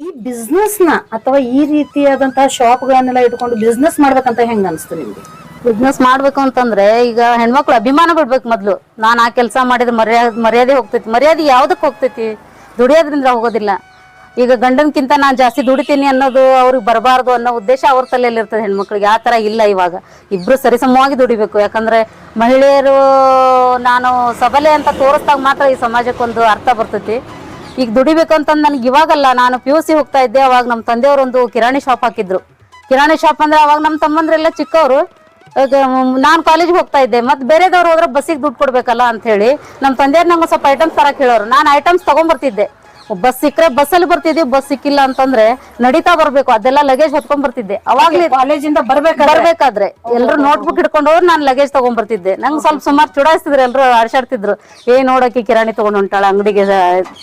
ಈ ಬಿಸ್ನೆಸ್ನ ಅಥವಾ ಈ ರೀತಿಯಾದಂತಹ ಶಾಪ್ ಗಳನ್ನೆಲ್ಲ ಇಟ್ಕೊಂಡು ಬಿಸ್ನೆಸ್ ಮಾಡ್ಬೇಕಂತ ಹೆಂಗ ಅನಿಸ್ತು ನಿಮ್ಗೆ? ಬಿಸ್ನೆಸ್ ಮಾಡ್ಬೇಕು ಅಂತಂದ್ರೆ ಈಗ ಹೆಣ್ಮಕ್ಳು ಅಭಿಮಾನ ಬಿಡ್ಬೇಕು ಮೊದ್ಲು. ನಾನು ಆ ಕೆಲಸ ಮಾಡಿದ್ರೆ ಮರ್ಯಾದೆ ಮರ್ಯಾದೆ ಹೋಗ್ತೈತಿ. ಮರ್ಯಾದೆ ಯಾವ್ದಕ್ಕೆ ಹೋಗ್ತೈತಿ? ದುಡಿಯೋದ್ರಿಂದ ಹೋಗೋದಿಲ್ಲ. ಈಗ ಗಂಡನ್ಕಿಂತ ನಾನು ಜಾಸ್ತಿ ದುಡಿತೀನಿ ಅನ್ನೋದು ಅವ್ರಿಗೆ ಬರಬಾರ್ದು ಅನ್ನೋ ಉದ್ದೇಶ ಅವ್ರ ತಲೆಯಲ್ಲಿ ಇರ್ತದೆ ಹೆಣ್ಮಕ್ಳಿಗೆ. ಆ ತರ ಇಲ್ಲ ಇವಾಗ. ಇಬ್ರು ಸರಿಸಮವಾಗಿ ದುಡಿಬೇಕು. ಯಾಕಂದ್ರೆ ಮಹಿಳೆಯರು ನಾನು ಸಬಲೆ ಅಂತ ತೋರಿಸ್ದಾಗ ಮಾತ್ರ ಈ ಸಮಾಜಕ್ಕೊಂದು ಅರ್ಥ ಬರ್ತೈತಿ. ಈಗ ದುಡಿಬೇಕಂತಂದ್ ನನ್ಗೆ ಇವಾಗಲ್ಲ. ನಾನು ಪಿ ಯು ಸಿ ಹೋಗ್ತಾ ಇದ್ದೆ. ಅವಾಗ ನಮ್ಮ ತಂದೆಯವರೊಂದು ಕಿರಾಣಿ ಶಾಪ್ ಹಾಕಿದ್ರು. ಕಿರಾಣಿ ಶಾಪ್ ಅಂದ್ರೆ ಅವಾಗ ನಮ್ಮ ತಮ್ಮಂದ್ರೆಲ್ಲ ಚಿಕ್ಕವರು. ನಾನು ಕಾಲೇಜ್ಗೆ ಹೋಗ್ತಾ ಇದ್ದೆ. ಮತ್ತೆ ಬೇರೆದವ್ರು ಹೋದ್ರೆ ಬಸ್ಸಿಗೆ ದುಡ್ಡು ಕೊಡ್ಬೇಕಲ್ಲ ಅಂತ ಹೇಳಿ ನಮ್ಮ ತಂದೆಯವ್ರು ನಂಗೆ ಸ್ವಲ್ಪ ಐಟಮ್ಸ್ ತರ ಹೇಳೋರು. ನಾನು ಐಟಮ್ಸ್ ತಗೊಂಡ್ಬರ್ತಿದ್ದೆ ಬಸ್ ಸಿಕ್ಕರೆ ಬಸ್ಸಲ್ಲಿ ಬರ್ತಿದ್ವಿ ಬಸ್ ಸಿಕ್ಕಿಲ್ಲ ಅಂತಂದ್ರೆ ನಡೀತಾ ಬರ್ಬೇಕು ಅದೆಲ್ಲ ಲಗೇಜ್ ಹೊತ್ಕೊಂಡ್ ಬರ್ತಿದ್ದೆ. ಅವಾಗ್ಲೇ ಕಾಲೇಜಿಂದ ಬರ್ಬೇಕಾದ್ರೆ? ಬರ್ಬೇಕಾದ್ರೆ. ಎಲ್ಲರೂ ನೋಟ್ಬುಕ್ ಹಿಡ್ಕೊಂಡು ಹೋದ್ರೆ ನಾನು ಲಗೇಜ್ ತಗೊಂಡ್ ಬರ್ತಿದ್ದೆ ನಂಗೆ ಸ್ವಲ್ಪ ಸುಮಾರು ಚುಡಾಯಿಸ್ತಿದ್ರು ಎಲ್ಲರೂ ಆಡ್ಸಾಡ್ತಿದ್ರು. ಏ ನೋಡಕ್ಕೆ ಕಿರಾಣಿ ತಗೊಂಡು ಹೊಂಟಾಳ ಅಂಗಡಿಗೆ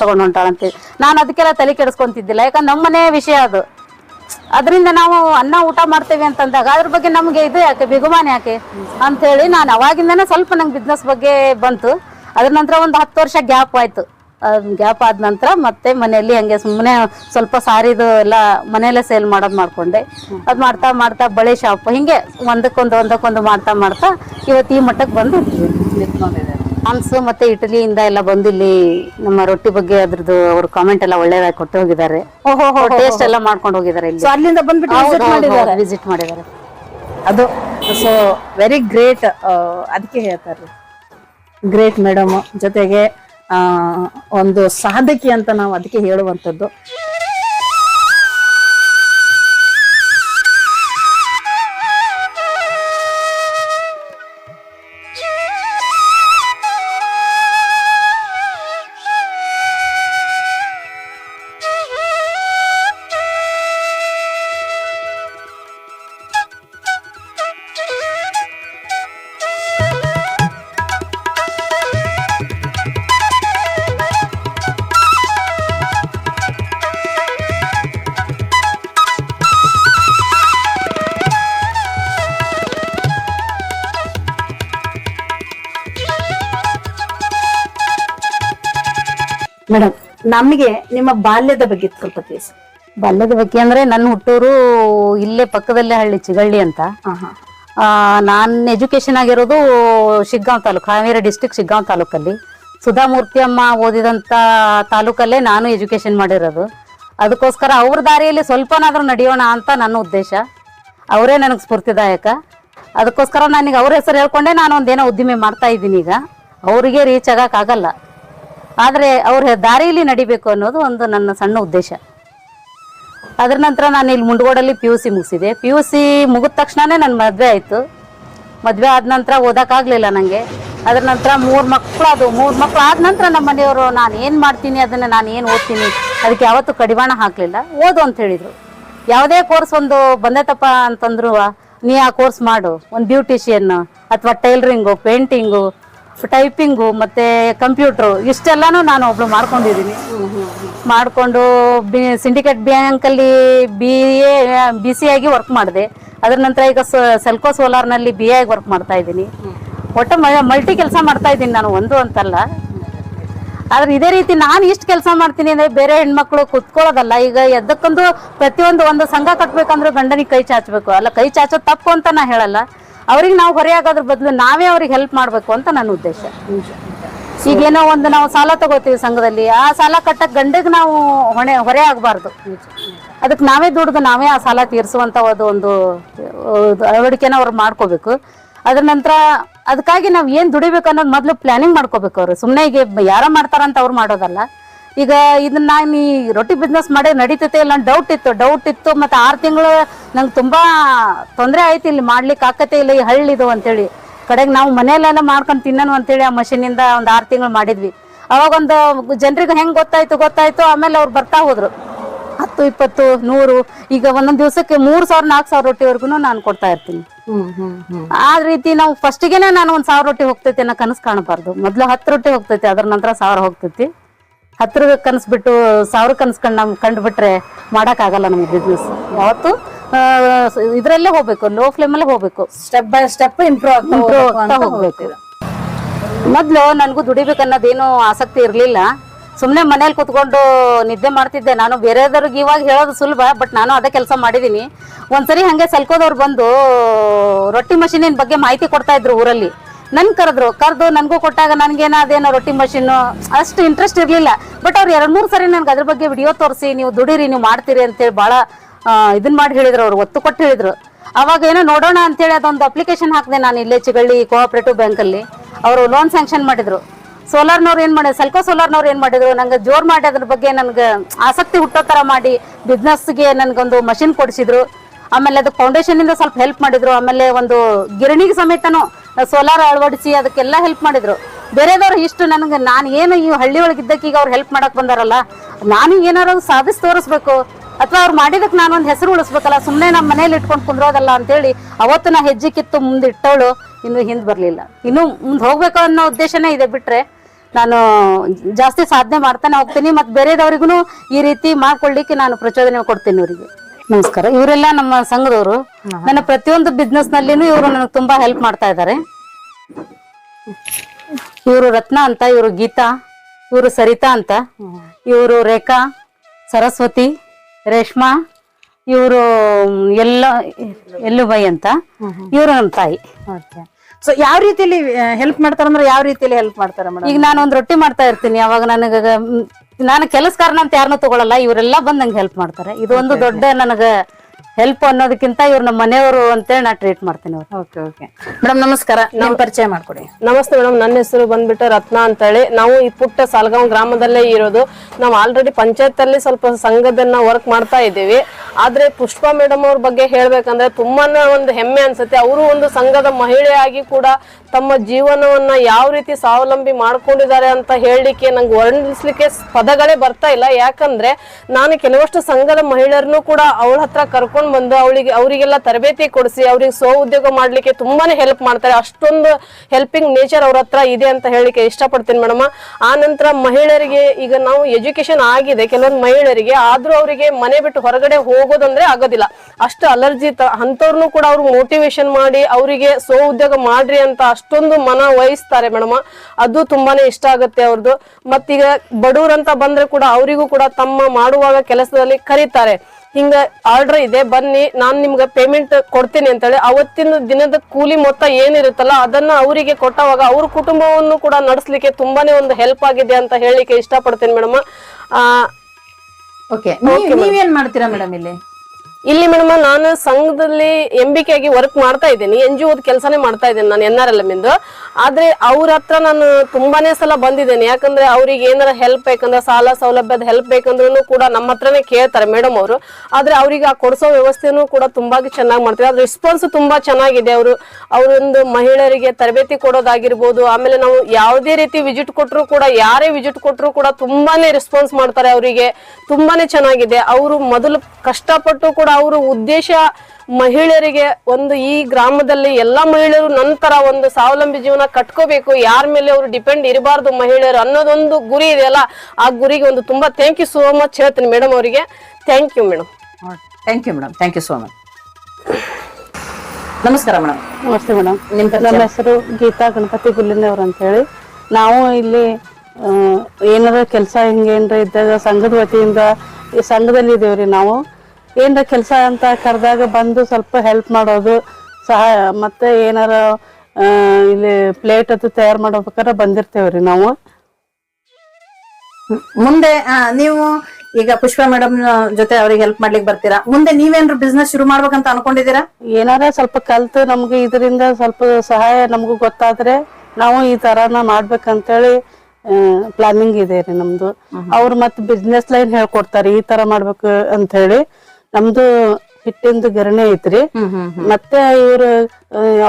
ತಗೊಂಡು ಹೊಂಟಾಳ ಅಂತ ನಾನು ಅದಕ್ಕೆಲ್ಲ ತಲೆ ಕೆಡಿಸ್ಕೊಂತಿದ್ದಿಲ್ಲ ಯಾಕಂದ್ರೆ ನಮ್ಮನೆ ವಿಷಯ ಅದು. ಅದರಿಂದ ನಾವು ಅನ್ನ ಊಟ ಮಾಡ್ತೇವೆ ಅಂತಂದಾಗ ಅದ್ರ ಬಗ್ಗೆ ನಮಗೆ ಇದು ಯಾಕೆ ಬಿಗುಮಾನ ಯಾಕೆ ಅಂತ ಹೇಳಿ ನಾನು ಅವಾಗಿಂದನೇ ಸ್ವಲ್ಪ ನಂಗೆ ಬಿಸ್ನೆಸ್ ಬಗ್ಗೆ ಬಂತು. ಅದ್ರ ನಂತರ ಒಂದು ಹತ್ತು ವರ್ಷ ಗ್ಯಾಪ್ ಆಯ್ತು. ಗ್ಯಾಪ್ ಆದ ನಂತರ ಮತ್ತೆ ಮನೆಯಲ್ಲಿ ಹಂಗೆ ಸುಮ್ಮನೆ ಸ್ವಲ್ಪ ಸಾರಿದು ಎಲ್ಲ ಮನೆಯಲ್ಲೇ ಸೇಲ್ ಮಾಡೋದು ಮಾಡ್ಕೊಂಡೆ. ಅದು ಮಾಡ್ತಾ ಮಾಡ್ತಾ ಬಳೆ ಶಾಪ್ ಹಿಂಗೆ ಒಂದಕ್ಕೊಂದು ಒಂದಕ್ಕೊಂದು ಮಾಡ್ತಾ ಮಾಡ್ತಾ ಇವತ್ತು ಈ ಮಟ್ಟಕ್ಕೆ ಬಂದು ಫ್ರಾನ್ಸ್ ಮತ್ತೆ ಇಟಲಿಯಿಂದ ಎಲ್ಲ ಬಂದು ಇಲ್ಲಿ ನಮ್ಮ ರೊಟ್ಟಿ ಬಗ್ಗೆ ಅದ್ರದ್ದು ಅವ್ರ ಕಾಮೆಂಟ್ ಎಲ್ಲ ಒಳ್ಳೇದಾಗಿ ಕೊಟ್ಟು ಹೋಗಿದ್ದಾರೆ. ಟೇಸ್ಟ್ ಎಲ್ಲ ಮಾಡ್ಕೊಂಡು ಹೋಗಿದ್ದಾರೆ ಇಲ್ಲಿ. ಅಲ್ಲಿಂದ ಬಂದ್ಬಿಟ್ಟು ವಿಸಿಟ್ ಮಾಡಿದ್ದಾರೆ? ಅದು ಸೊ ವೆರಿ ಗ್ರೇಟ್ ಅದಕ್ಕೆ ಹೇಳ್ತಾರೆ ಗ್ರೇಟ್ ಮೇಡಮ್ ಜೊತೆಗೆ ಒಂದು ಸಾಧಕಿ ಅಂತ ನಾವು ಅದಕ್ಕೆ ಹೇಳುವಂಥದ್ದು. ನಮಗೆ ನಿಮ್ಮ ಬಾಲ್ಯದ ಬಗ್ಗೆ ಸ್ವಲ್ಪ ತಿಳಿಸಿ. ಬಾಲ್ಯದ ಬಗ್ಗೆ ಅಂದ್ರೆ ನನ್ನ ಹುಟ್ಟೂರು ಇಲ್ಲೇ ಪಕ್ಕದಲ್ಲೇ ಹಳ್ಳಿ ಚಿಗಳ್ಳಿ ಅಂತ. ನಾನ್ ಎಜುಕೇಶನ್ ಆಗಿರೋದು ಶಿಗ್ಗಾಂವ್ ತಾಲೂಕು ಹಾವೇರಿ ಡಿಸ್ಟಿಕ್ ಶಿಗ್ಗಾಂವ್ ತಾಲೂಕಲ್ಲಿ. ಸುಧಾಮೂರ್ತಿ ಅಮ್ಮ ಓದಿದಂತ ತಾಲೂಕಲ್ಲೇ ನಾನು ಎಜುಕೇಶನ್ ಮಾಡಿರೋದು. ಅದಕ್ಕೋಸ್ಕರ ಅವ್ರ ದಾರಿಯಲ್ಲಿ ಸ್ವಲ್ಪನಾದ್ರೂ ನಡೆಯೋಣ ಅಂತ ನನ್ನ ಉದ್ದೇಶ. ಅವರೇ ನನಗೆ ಸ್ಫೂರ್ತಿದಾಯಕ. ಅದಕ್ಕೋಸ್ಕರ ನನಗೆ ಅವ್ರ ಹೆಸರು ಹೇಳ್ಕೊಂಡೆ ನಾನು ಒಂದೇನೋ ಉದ್ದಿಮೆ ಮಾಡ್ತಾ ಇದ್ದೀನಿ ಈಗ. ಅವರಿಗೆ ರೀಚ್ ಆಗಕ್ಕಾಗಲ್ಲ ಆದರೆ ಅವ್ರ ದಾರಿಯಲ್ಲಿ ನಡಿಬೇಕು ಅನ್ನೋದು ಒಂದು ನನ್ನ ಸಣ್ಣ ಉದ್ದೇಶ. ಅದರ ನಂತರ ನಾನು ಇಲ್ಲಿ ಮುಂಡಗೋಡಲ್ಲಿ ಪಿ ಯು ಸಿ ಮುಗಿಸಿದೆ. ಪಿ ಯು ಸಿ ಮುಗಿದ ತಕ್ಷಣನೇ ನನ್ನ ಮದುವೆ ಆಯಿತು. ಮದುವೆ ಆದ ನಂತರ ಓದೋಕ್ಕಾಗಲಿಲ್ಲ ನನಗೆ ಅದ್ರ ನಂತರ ಮೂರು ಮಕ್ಕಳು ಅದು, ಮೂರು ಮಕ್ಕಳು ಆದ ನಂತರ ನಮ್ಮ ಮನೆಯವರು, ನಾನು ಏನು ಮಾಡ್ತೀನಿ ಅದನ್ನು, ನಾನು ಏನು ಓದ್ತೀನಿ? ಅದಕ್ಕೆ ಯಾವತ್ತೂ ಕಡಿವಾಣ ಹಾಕಲಿಲ್ಲ. ಓದು ಅಂತ ಹೇಳಿದರು. ಯಾವುದೇ ಕೋರ್ಸ್ ಒಂದು ಬಂದೈತಪ್ಪ ಅಂತಂದ್ರು, ನೀ ಆ ಕೋರ್ಸ್ ಮಾಡು. ಒಂದು ಬ್ಯೂಟಿಷಿಯನ್ ಅಥವಾ ಟೈಲರಿಂಗು, ಪೇಂಟಿಂಗು ಟೈಪಿಂಗು ಮತ್ತೆ ಕಂಪ್ಯೂಟ್ರು ಇಷ್ಟೆಲ್ಲಾನು ನಾನು ಒಬ್ಳು ಮಾಡ್ಕೊಂಡಿದ್ದೀನಿ. ಮಾಡಿಕೊಂಡು ಬಿ ಸಿಂಡಿಕೇಟ್ ಬ್ಯಾಂಕಲ್ಲಿ ಬಿ ಎ ಬಿ ಸಿ ಆಗಿ ವರ್ಕ್ ಮಾಡಿದೆ. ಅದ್ರ ನಂತರ ಈಗ ಸೆಲ್ಕೋ ಸೋಲಾರ್ನಲ್ಲಿ ಬಿ ಎ ಆಗಿ ವರ್ಕ್ ಮಾಡ್ತಾ ಇದ್ದೀನಿ. ಒಟ್ಟು ಮಲ್ಟಿ ಕೆಲಸ ಮಾಡ್ತಾ ಇದ್ದೀನಿ ನಾನು, ಒಂದು ಅಂತಲ್ಲ. ಆದ್ರೆ ಇದೇ ರೀತಿ ನಾನು ಇಷ್ಟು ಕೆಲಸ ಮಾಡ್ತೀನಿ ಅಂದ್ರೆ ಬೇರೆ ಹೆಣ್ಮಕ್ಳು ಕುತ್ಕೊಳ್ಳೋದಲ್ಲ. ಈಗ ಎದ್ದಕ್ಕೊಂದು ಪ್ರತಿಯೊಂದು ಒಂದು ಸಂಘ ಕಟ್ಬೇಕಂದ್ರೆ ಗಂಡನಿಗೆ ಕೈ ಚಾಚಬೇಕು. ಅಲ್ಲ ಕೈ ಚಾಚೋದು ತಪ್ಪು ಅಂತ ನಾ ಹೇಳಲ್ಲ. ಅವ್ರಿಗೆ ನಾವು ಹೊರೆ ಆಗೋದ್ರ ಬದಲು ನಾವೇ ಅವ್ರಿಗೆ ಹೆಲ್ಪ್ ಮಾಡಬೇಕು ಅಂತ ನನ್ನ ಉದ್ದೇಶ. ಈಗೇನೋ ಒಂದು ನಾವು ಸಾಲ ತಗೋತೀವಿ ಸಂಘದಲ್ಲಿ, ಆ ಸಾಲ ಕಟ್ಟಕ್ ಗಂಡಗ್ ನಾವು ಹೊಣೆ, ಹೊರೆ ಆಗಬಾರ್ದು. ಅದಕ್ಕೆ ನಾವೇ ದುಡ್ದು ನಾವೇ ಆ ಸಾಲ ತೀರಿಸುವಂತ ಒಂದು ಅಳವಡಿಕೆನ ಅವ್ರು ಮಾಡ್ಕೋಬೇಕು. ಅದ್ರ ನಂತರ ಅದಕ್ಕಾಗಿ ನಾವು ಏನ್ ದುಡಿಬೇಕು ಅನ್ನೋದು ಮೊದಲು ಪ್ಲಾನಿಂಗ್ ಮಾಡ್ಕೋಬೇಕು ಅವ್ರು. ಸುಮ್ಮನೆ ಈಗ ಯಾರ ಮಾಡ್ತಾರಂತ ಅವ್ರು ಮಾಡೋದಲ್ಲ. ಈಗ ಇದನ್ನ ನಾನು ಈ ರೊಟ್ಟಿ ಬಿಸ್ನೆಸ್ ಮಾಡಿ ನಡೀತೈತೆ ಇಲ್ಲ ಡೌಟ್ ಇತ್ತು ಡೌಟ್ ಇತ್ತು. ಮತ್ತೆ ಆರು ತಿಂಗಳು ನಂಗೆ ತುಂಬಾ ತೊಂದರೆ ಆಯ್ತು ಇಲ್ಲಿ ಮಾಡ್ಲಿಕ್ಕೆ ಆಕತೆ ಇಲ್ಲ ಈ ಹಳ್ಳಿದು ಅಂತೇಳಿ. ಕಡೆಗೆ ನಾವು ಮನೆಯಲ್ಲೆಲ್ಲ ಮಾಡ್ಕೊಂಡು ತಿನ್ನೋಣ ಅಂತೇಳಿ ಆ ಮಷೀನಿಂದ ಒಂದು ಆರು ತಿಂಗಳು ಮಾಡಿದ್ವಿ. ಅವಾಗ ಒಂದು ಜನರಿಗೆ ಹೆಂಗ್ ಗೊತ್ತಾಯ್ತು ಗೊತ್ತಾಯ್ತು. ಆಮೇಲೆ ಅವ್ರು ಬರ್ತಾ ಹೋದ್ರು. ಹತ್ತು ಇಪ್ಪತ್ತು ನೂರು ಈಗ ಒಂದೊಂದು ದಿವಸಕ್ಕೆ ಮೂರು ಸಾವಿರ ನಾಲ್ಕು ಸಾವಿರ ರೊಟ್ಟಿವರೆಗೂ ನಾನು ಕೊಡ್ತಾ ಇರ್ತೀನಿ. ಆ ರೀತಿ ನಾವು ಫಸ್ಟಿಗೆನೆ ನಾನು ಒಂದ್ ಸಾವಿರ ರೊಟ್ಟಿ ಹೋಗ್ತೈತಿ ಅನ್ನೋ ಕನಸು ಕಾಣಬಾರ್ದು. ಮೊದ್ಲು ಹತ್ತು ರೊಟ್ಟಿ ಹೋಗ್ತೈತಿ ಅದ್ರ ನಂತರ ಸಾವಿರ ಹೋಗ್ತೈತಿ. ಹತ್ರ ಕನಸು ಬಿಟ್ಟು ಸಾವಿರ ಕನಸು ಕಂಡು ನಮ್ ಕಂಡುಬಿಟ್ರೆ ಮಾಡೋಕ್ಕಾಗಲ್ಲ ನಮ್ಗೆ ಬಿಸ್ನೆಸ್ ಯಾವತ್ತು? ಇದರಲ್ಲೇ ಹೋಗ್ಬೇಕು ಲೋ ಫ್ಲೇಮಲ್ಲೇ ಹೋಗ್ಬೇಕು. ಸ್ಟೆಪ್ ಬೈ ಸ್ಟೆಪ್ ಇಂಪ್ರೂವ್ ಆಗ್ತಾ Improve ಆಗ್ತಾ ಹೋಗ್ಬೇಕು. ಮೊದಲು ನನಗೂ ದುಡಿಬೇಕು ಅನ್ನೋದೇನು ಆಸಕ್ತಿ ಇರಲಿಲ್ಲ. ಸುಮ್ಮನೆ ಮನೇಲಿ ಕುತ್ಕೊಂಡು ನಿದ್ದೆ ಮಾಡ್ತಿದ್ದೆ. ನಾನು ಬೇರೆದವ್ರಿಗೆ ಇವಾಗ ಹೇಳೋದು ಸುಲಭ ಬಟ್ ನಾನು ಅದೇ ಕೆಲಸ ಮಾಡಿದ್ದೀನಿ ಒಂದ್ಸರಿ ಹಂಗೆ ಸಲ್ಕೋದವ್ರು ಬಂದು ರೊಟ್ಟಿ ಮಷೀನಿನ ಬಗ್ಗೆ ಮಾಹಿತಿ ಕೊಡ್ತಾ ಇದ್ರು ಊರಲ್ಲಿ. ನನ್ ಕರೆದ್ರು, ಕರೆದು ನನಗೂ ಕೊಟ್ಟಾಗ ನನಗೇನ ಅದೇನೋ ರೊಟ್ಟಿ ಮಷೀನ್ ಅಷ್ಟು ಇಂಟ್ರೆಸ್ಟ್ ಇರಲಿಲ್ಲ. ಬಟ್ ಅವ್ರು ಎರಡ್ ಮೂರು ಸರಿ ನನ್ಗೆ ಅದ್ರ ಬಗ್ಗೆ ವಿಡಿಯೋ ತೋರಿಸಿ, ನೀವು ದುಡೀರಿ, ನೀವು ಮಾಡ್ತೀರಿ ಅಂತೇಳಿ ಭಾಳ ಇದನ್ನ ಮಾಡಿ ಹೇಳಿದ್ರು ಅವ್ರು, ಒತ್ತು ಕೊಟ್ಟು ಹೇಳಿದ್ರು ಅವಾಗ ಏನೋ ನೋಡೋಣ ಅಂತೇಳಿ ಅದೊಂದು ಅಪ್ಲಿಕೇಶನ್ ಹಾಕಿದೆ ನಾನು ಇಲ್ಲೇ ಚಿಗಳ್ಳಿ ಕೋಆಪರೇಟಿವ್ ಬ್ಯಾಂಕಲ್ಲಿ ಅವರು ಲೋನ್ ಸ್ಯಾಂಕ್ಷನ್ ಮಾಡಿದ್ರು. ಸೋಲಾರ್ನವ್ರು ಏನು ಮಾಡಿದ್ರು ಸಲ್ಕೋ ಸೋಲಾರ್ನವ್ರು ಏನು ಮಾಡಿದ್ರು, ನಂಗೆ ಜೋರ್ ಮಾಡಿ ಅದ್ರ ಬಗ್ಗೆ ನನ್ಗೆ ಆಸಕ್ತಿ ಹುಟ್ಟೋ ತರ ಮಾಡಿ ಬಿಸ್ನೆಸ್ಗೆ ನನ್ಗೊಂದು ಮಷಿನ್ ಕೊಡಿಸಿದ್ರು. ಆಮೇಲೆ ಅದು ಫೌಂಡೇಶನ್ ಇಂದ ಸ್ವಲ್ಪ ಹೆಲ್ಪ್ ಮಾಡಿದ್ರು. ಆಮೇಲೆ ಒಂದು ಗಿರಣಿಗೆ ಸಮೇತನು ಸೋಲಾರ್ ಅಳವಡಿಸಿ ಅದಕ್ಕೆಲ್ಲ ಹೆಲ್ಪ್ ಮಾಡಿದ್ರು. ಬೇರೆದವ್ರು ಇಷ್ಟು ನನಗೆ ನಾನು ಏನು ಈ ಹಳ್ಳಿ ಒಳಗೆ ಇದ್ದಕ್ಕೆ ಈಗ ಅವ್ರು ಹೆಲ್ಪ್ ಮಾಡಕ್ ಬಂದಾರಲ್ಲ ನಾನು ಏನಾರು ಸಾಧಿಸಿ ತೋರಿಸ್ಬೇಕು. ಅಥವಾ ಅವ್ರು ಮಾಡಿದಕ್ಕೆ ನಾನು ಒಂದು ಹೆಸರು ಉಳಿಸ್ಬೇಕಲ್ಲ ಸುಮ್ಮನೆ ನಮ್ಮ ಮನೇಲಿ ಇಟ್ಕೊಂಡು ಕುಂದ್ರೋದಲ್ಲ ಅಂತೇಳಿ ಅವತ್ತು ನಾ ಹೆಜ್ಜೆ ಕಿತ್ತು ಮುಂದೆ ಇಟ್ಟವಳು ಇನ್ನು ಹಿಂದೆ ಬರಲಿಲ್ಲ. ಇನ್ನು ಮುಂದೆ ಹೋಗ್ಬೇಕು ಅನ್ನೋ ಉದ್ದೇಶನೇ ಇದೆ ಬಿಟ್ರೆ, ನಾನು ಜಾಸ್ತಿ ಸಾಧನೆ ಮಾಡ್ತಾನೆ ಹೋಗ್ತೀನಿ, ಮತ್ತು ಬೇರೆದವ್ರಿಗೂ ಈ ರೀತಿ ಮಾಡ್ಕೊಳ್ಳಿಕ್ಕೆ ನಾನು ಪ್ರಚೋದನೆ ಕೊಡ್ತೀನಿ ಇವರಿಗೆ ನಮಸ್ಕಾರ. ಇವರೆಲ್ಲ ನಮ್ಮ ಸಂಘದವರು. ನನ್ನ ಪ್ರತಿಯೊಂದು ಬಿಸ್ನೆಸ್ ನಲ್ಲಿನೂ ಇವರು ನನಗೆ ತುಂಬಾ ಹೆಲ್ಪ್ ಮಾಡ್ತಾ ಇದ್ದಾರೆ ಇವರು ರತ್ನ ಅಂತ ಇವರು ಗೀತಾ ಇವರು ಸರಿತಾ ಅಂತ ಇವರು ರೇಖಾ ಸರಸ್ವತಿ ರೇಷ್ಮಾ ಇವರು ಎಲ್ಲ ಎಲ್ಲುಬೈ ಅಂತ ಇವರು ನಮ್ಮ ತಾಯಿ. ಸೊ ಯಾವ ರೀತಿಯಲ್ಲಿ ಹೆಲ್ಪ್ ಮಾಡ್ತಾರ ಅಂದ್ರೆ ಯಾವ ರೀತಿಯಲ್ಲಿ ಹೆಲ್ಪ್ ಮಾಡ್ತಾರೆ ಮೇಡಮ್ ಈಗ ನಾನು ಒಂದು ರೊಟ್ಟಿ ಮಾಡ್ತಾ ಇರ್ತೀನಿ. ಅವಾಗ ನನಗ ನಾನು ಕೆಲಸಕಾರನ ಅಂತ ಯಾರನ್ನೂ ತಗೊಳಲ್ಲ ಇವರೆಲ್ಲ ಬಂದ್ ನಂಗೆ ಹೆಲ್ಪ್ ಮಾಡ್ತಾರೆ. ಇದು ಒಂದು ದೊಡ್ಡ ನನಗ ಹೆಲ್ಪ್ ಅನ್ನೋದಕ್ಕಿಂತ ಇವ್ರು ನಮ್ಮ ಮನೆಯವರು ಅಂತೇಳಿ ನಾ ಟ್ರೀಟ್ ಮಾಡ್ತೀನಿ ಅವ್ರು ಓಕೆ ಓಕೆ ಮೇಡಮ್ ನಮಸ್ಕಾರ. ನಿಮ್ ಪರಿಚಯ ಮಾಡ್ಕೊಡಿ. ನಮಸ್ತೆ ಮೇಡಮ್ ನನ್ನ ಹೆಸರು ಬಂದ್ಬಿಟ್ಟು ರತ್ನ ಅಂತ ಹೇಳಿ ನಾವು ಈ ಪುಟ್ಟ ಸಾಲ್ಗಾಂವ್ ಗ್ರಾಮದಲ್ಲೇ ಇರೋದು. ನಾವು ಆಲ್ರೆಡಿ ಪಂಚಾಯತ್ ಅಲ್ಲಿ ಸ್ವಲ್ಪ ಸಂಘದನ್ನ ವರ್ಕ್ ಮಾಡ್ತಾ ಇದ್ದೀವಿ. ಆದ್ರೆ ಪುಷ್ಪಾ ಮೇಡಮ್ ಅವ್ರ ಬಗ್ಗೆ ಹೇಳ್ಬೇಕಂದ್ರೆ ತುಂಬಾನೇ ಒಂದು ಹೆಮ್ಮೆ ಅನ್ಸುತ್ತೆ. ಅವರು ಒಂದು ಸಂಘದ ಮಹಿಳೆಯಾಗಿ ಕೂಡ ತಮ್ಮ ಜೀವನವನ್ನ ಯಾವ ರೀತಿ ಸ್ವಾವಲಂಬಿ ಮಾಡ್ಕೊಂಡಿದ್ದಾರೆ ಅಂತ ಹೇಳಲಿಕ್ಕೆ ನಂಗೆ ವರ್ಣಿಸ್ಲಿಕ್ಕೆ ಪದಗಳೇ ಬರ್ತಾ ಇಲ್ಲ. ಯಾಕಂದ್ರೆ ನಾನು ಕೆಲವಷ್ಟು ಸಂಘದ ಮಹಿಳೆಯರನ್ನು ಕೂಡ ಅವಳ ಹತ್ರ ಕರ್ಕೊಂಡ್ ಬಂದು ಅವಳಿಗೆ, ಅವರಿಗೆಲ್ಲ ತರಬೇತಿ ಕೊಡಿಸಿ, ಅವ್ರಿಗೆ ಸ್ವ ಉದ್ಯೋಗ ಮಾಡ್ಲಿಕ್ಕೆ ತುಂಬಾನೇ ಹೆಲ್ಪ್ ಮಾಡ್ತಾರೆ. ಅಷ್ಟೊಂದು ಹೆಲ್ಪಿಂಗ್ ನೇಚರ್ ಅವ್ರ ಹತ್ರ ಇದೆ ಅಂತ ಹೇಳಿಕ್ಕೆ ಇಷ್ಟಪಡ್ತೀನಿ ಮೇಡಮ್. ಆ ನಂತರ ಮಹಿಳೆಯರಿಗೆ ಈಗ ನಾವು ಎಜುಕೇಶನ್ ಆಗಿದೆ. ಕೆಲವೊಂದು ಮಹಿಳೆಯರಿಗೆ ಆದ್ರೂ ಅವರಿಗೆ ಮನೆ ಬಿಟ್ಟು ಹೊರಗಡೆ ಹೋಗೋದಂದ್ರೆ ಆಗೋದಿಲ್ಲ. ಅಷ್ಟು ಅಲರ್ಜಿ ಅಂತವ್ರನ್ನು ಕೂಡ ಅವ್ರು ಮೋಟಿವೇಶನ್ ಮಾಡಿ ಅವರಿಗೆ ಸ್ವ ಉದ್ಯೋಗ ಮಾಡ್ರಿ ಅಂತ ಅಷ್ಟೊಂದು ಮನ ವಹಿಸ್ತಾರೆ ಮೇಡಮ್. ಅದು ತುಂಬಾನೇ ಇಷ್ಟ ಆಗುತ್ತೆ ಅವ್ರದ್ದು ಮತ್ತೀಗ ಬಡವ್ರಂತ ಬಂದ್ರೆ ಕೂಡ ಅವರಿಗೂ ಕೂಡ ತಮ್ಮ ಮಾಡುವಾಗ ಕೆಲಸದಲ್ಲಿ ಕರೀತಾರೆ. ಹಿಂಗ ಆರ್ಡರ್ ಇದೆ ಬನ್ನಿ ನಾನ್ ನಿಮ್ಗೆ ಪೇಮೆಂಟ್ ಕೊಡ್ತೀನಿ ಅಂತೇಳಿ. ಅವತ್ತಿನ ದಿನದ ಕೂಲಿ ಮೊತ್ತ ಏನಿರುತ್ತಲ್ಲ ಅದನ್ನ ಅವರಿಗೆ ಕೊಟ್ಟವಾಗ ಅವ್ರ ಕುಟುಂಬವನ್ನು ಕೂಡ ನಡೆಸ್ಲಿಕ್ಕೆ ತುಂಬಾನೇ ಒಂದು ಹೆಲ್ಪ್ ಆಗಿದೆ ಅಂತ ಹೇಳಿಕ್ಕೆ ಇಷ್ಟಪಡ್ತೀನಿ ಮೇಡಮ್. ಆ ಓಕೆ ನೀವೇನ್ ಮಾಡ್ತೀರಾ ಮೇಡಮ್ ಇಲ್ಲಿ? ಇಲ್ಲಿ ಮೇಡಮ್, ನಾನು ಸಂಘದಲ್ಲಿ ಎಂ ಬಿ ಆಗಿ ವರ್ಕ್ ಮಾಡ್ತಾ ಇದ್ದೀನಿ. ಎನ್ ಜಿ ಓದ್ ಕೆಲಸನೇ ಮಾಡ್ತಾ ಇದ್ದೀನಿ ನಾನು ಎನ್ ಆರ್ ಎಲ್ ಆದ್ರೆ ಅವ್ರ ಹತ್ರ ನಾನು ತುಂಬಾನೇ ಸಲ ಬಂದಿದ್ದೇನೆ. ಯಾಕಂದ್ರೆ ಅವ್ರಿಗೆ ಏನಾರ ಹೆಲ್ಪ್ ಬೇಕಂದ್ರೆ ಸಾಲ ಸೌಲಭ್ಯದ ಹೆಲ್ಪ್ ಬೇಕಂದ್ರೂ ಕೂಡ ನಮ್ಮ ಹತ್ರನೇ ಕೇಳ್ತಾರೆ ಮೇಡಮ್ ಅವರು. ಆದ್ರೆ ಅವ್ರಿಗೆ ಆ ಕೊಡಿಸೋ ವ್ಯವಸ್ಥೆನು ಕೂಡ ತುಂಬಾ ಚೆನ್ನಾಗಿ ಮಾಡ್ತಾರೆ ಅದ್ರ ರೆಸ್ಪಾನ್ಸ್ ತುಂಬಾ ಚೆನ್ನಾಗಿದೆ ಅವರು. ಅವರೊಂದು ಮಹಿಳೆಯರಿಗೆ ತರಬೇತಿ ಕೊಡೋದಾಗಿರ್ಬೋದು, ಆಮೇಲೆ ನಾವು ಯಾವುದೇ ರೀತಿ ವಿಸಿಟ್ ಕೊಟ್ಟರು ಕೂಡ, ಯಾರೇ ವಿಸಿಟ್ ಕೊಟ್ಟರು ಕೂಡ ತುಂಬಾನೇ ರೆಸ್ಪಾನ್ಸ್ ಮಾಡ್ತಾರೆ ಅವರಿಗೆ. ತುಂಬಾನೇ ಚೆನ್ನಾಗಿದೆ. ಅವರು ಮೊದಲು ಕಷ್ಟಪಟ್ಟು ಕೂಡ ಅವರು ಉದ್ದೇಶ ಮಹಿಳೆಯರಿಗೆ ಒಂದು ಈ ಗ್ರಾಮದಲ್ಲಿ ಎಲ್ಲಾ ಮಹಿಳೆಯರು ನಂತರ ಒಂದು ಸ್ವಾವಲಂಬಿ ಜೀವನ ಕಟ್ಕೋಬೇಕು ಯಾರ ಮೇಲೆ ಅವರು ಡಿಪೆಂಡ್ ಇರಬಾರ್ದು ಮಹಿಳೆಯರು ಅನ್ನೋದೊಂದು ಗುರಿ ಇದೆಯಲ್ಲ ಆ ಗುರಿಗೆ ಒಂದು ತುಂಬಾ ಥ್ಯಾಂಕ್ ಯು ಸೋ ಮಚ್ ಹೇಳ್ತೀನಿ ಮೇಡಮ್ ಅವರಿಗೆ. Thank you madam thank you madam thank you so much ನಮಸ್ಕಾರ ಮೇಡಮ್ ನಮಸ್ತೆ ಮೇಡಮ್ ನಿಮ್ ನಮ್ಮ ಹೆಸರು ಗೀತಾ ಗಣಪತಿ ಗುಲ್ಲಿನವ್ರು ಅಂತ ಹೇಳಿ ನಾವು ಇಲ್ಲಿ ಏನಾರ ಕೆಲಸ ಹಿಂಗೇನ್ರ ಇದ್ದಾಗ ಸಂಘದ ವತಿಯಿಂದ ಈ ಸಂಘದಲ್ಲಿ ಇದೇವ್ರಿ ನಾವು. ಏನಾರ ಕೆಲಸ ಅಂತ ಕರೆದಾಗ ಬಂದು ಸ್ವಲ್ಪ ಹೆಲ್ಪ್ ಮಾಡೋದು ಸಹಾಯ ಮತ್ತೆ ಏನಾರ ಇಲ್ಲಿ ಪ್ಲೇಟ್ ಅದು ತಯಾರು ಮಾಡ್ಬೇಕಾದ್ರೆ ಬಂದಿರ್ತೇವ್ರಿ ನಾವು. ಮುಂದೆ ಆ, ನೀವು ಈಗ ಪುಷ್ಪ ಮೇಡಮ್ ಜೊತೆ ಅವ್ರಿಗೆ ಹೆಲ್ಪ್ ಮಾಡ್ಲಿಕ್ಕೆ ಬರ್ತೀರಾ? ಮುಂದೆ ನೀವೇನ್ರ ಬಿಸ್ನೆಸ್ ಶುರು ಮಾಡ್ಬೇಕಂತ ಅನ್ಕೊಂಡಿದ್ದೀರಾ? ಏನಾರ ಸ್ವಲ್ಪ ಕಲ್ತು ನಮ್ಗೆ ಇದರಿಂದ ಸ್ವಲ್ಪ ಸಹಾಯ ನಮಗೂ ಗೊತ್ತಾದ್ರೆ ನಾವು ಈ ತರಾನ ಮಾಡ್ಬೇಕಂತೇಳಿ ಪ್ಲಾನಿಂಗ್ ಇದೆ ರೀ ನಮ್ದು. ಅವ್ರು ಮತ್ತೆ ಬಿಸ್ನೆಸ್ ಲೈನ್ ಹೇಳ್ಕೊಡ್ತಾರೆ ಈ ತರ ಮಾಡ್ಬೇಕು ಅಂತ ಹೇಳಿ. ನಮ್ದು ಹಿಟ್ಟಿಂದು ಗಿರಣಿ ಐತ್ರಿ. ಮತ್ತೆ ಇವ್ರು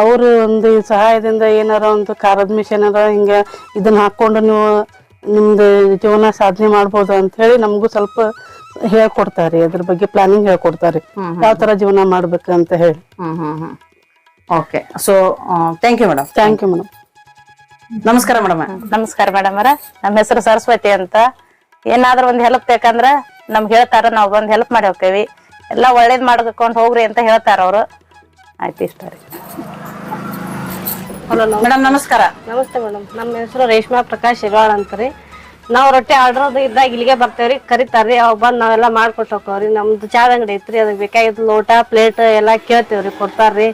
ಅವ್ರ ಒಂದು ಸಹಾಯದಿಂದ ಏನಾರ ಒಂದು ಖಾರದ ಮಿಷನ್ ಅದ ಹಿಂಗ ಇದನ್ನ ಹಾಕೊಂಡು ನೀವು ನಿಮ್ದು ಜೀವನ ಸಾಧನೆ ಮಾಡ್ಬೋದು ಅಂತ ಹೇಳಿ ನಮಗೂ ಸ್ವಲ್ಪ ಹೇಳ್ಕೊಡ್ತಾರೆ ಅದ್ರ ಬಗ್ಗೆ ಪ್ಲಾನಿಂಗ್ ಹೇಳ್ಕೊಡ್ತಾರೆ. ಯಾವ ತರ ಜೀವನ ಮಾಡ್ಬೇಕು ಅಂತ ಹೇಳಿ. Hmm hmm hmm. Okay so thank you madam thank you madam ನಮಸ್ಕಾರ ಮೇಡಮ್ ನಮಸ್ಕಾರ ಮೇಡಮ್ ಅವರ. ನಮ್ಮ ಹೆಸರು ಸರಸ್ವತಿ ಅಂತ. ಏನಾದ್ರೂ ಒಂದು ಹೆಲ್ಪ್ ಬೇಕಂದ್ರ ನಮ್ಗೆ ಹೇಳ್ತಾರ ನಾವು ಬಂದ್ ಹೆಲ್ಪ್ ಮಾಡಿ ಹೋಗ್ತೇವಿ. ಎಲ್ಲಾ ಒಳ್ಳೇದ್ ಮಾಡ್ಕೊಂಡು ಹೋಗ್ರಿ ಅಂತ ಹೇಳ್ತಾರ ಅವ್ರು. ಆಯ್ತು ಇಷ್ಟ ರೀ ಮೇಡಮ್ ನಮಸ್ಕಾರ. ನಮಸ್ತೆ ಮೇಡಮ್. ನಮ್ಮ ಹೆಸರು ರೇಷ್ಮಾ ಪ್ರಕಾಶ್ ಇರ್ವಾಳ್ ಅಂತ ರೀ ನಾವು ರೊಟ್ಟಿ ಆರ್ಡರ್ ಇದ್ದಾಗ ಇಲ್ಲಿಗೆ ಬರ್ತೇವ್ರಿ. ಕರಿತಾರ್ರಿ. ಅವ್ ಬಂದ್ ನಾವೆಲ್ಲ ಮಾಡ್ಕೊಟ್ ಹೋಗ್ತಾವ್ರಿ ನಮ್ದು ಚಾದ ಅಂಗಡಿ ಐತ್ರಿ. ಅದಕ್ಕೆ ಬೇಕಾಗಿದ್ದು ಲೋಟ ಪ್ಲೇಟ್ ಎಲ್ಲ ಕೇಳ್ತೇವ್ರಿ. ಕೊಡ್ತಾರ್ರಿ.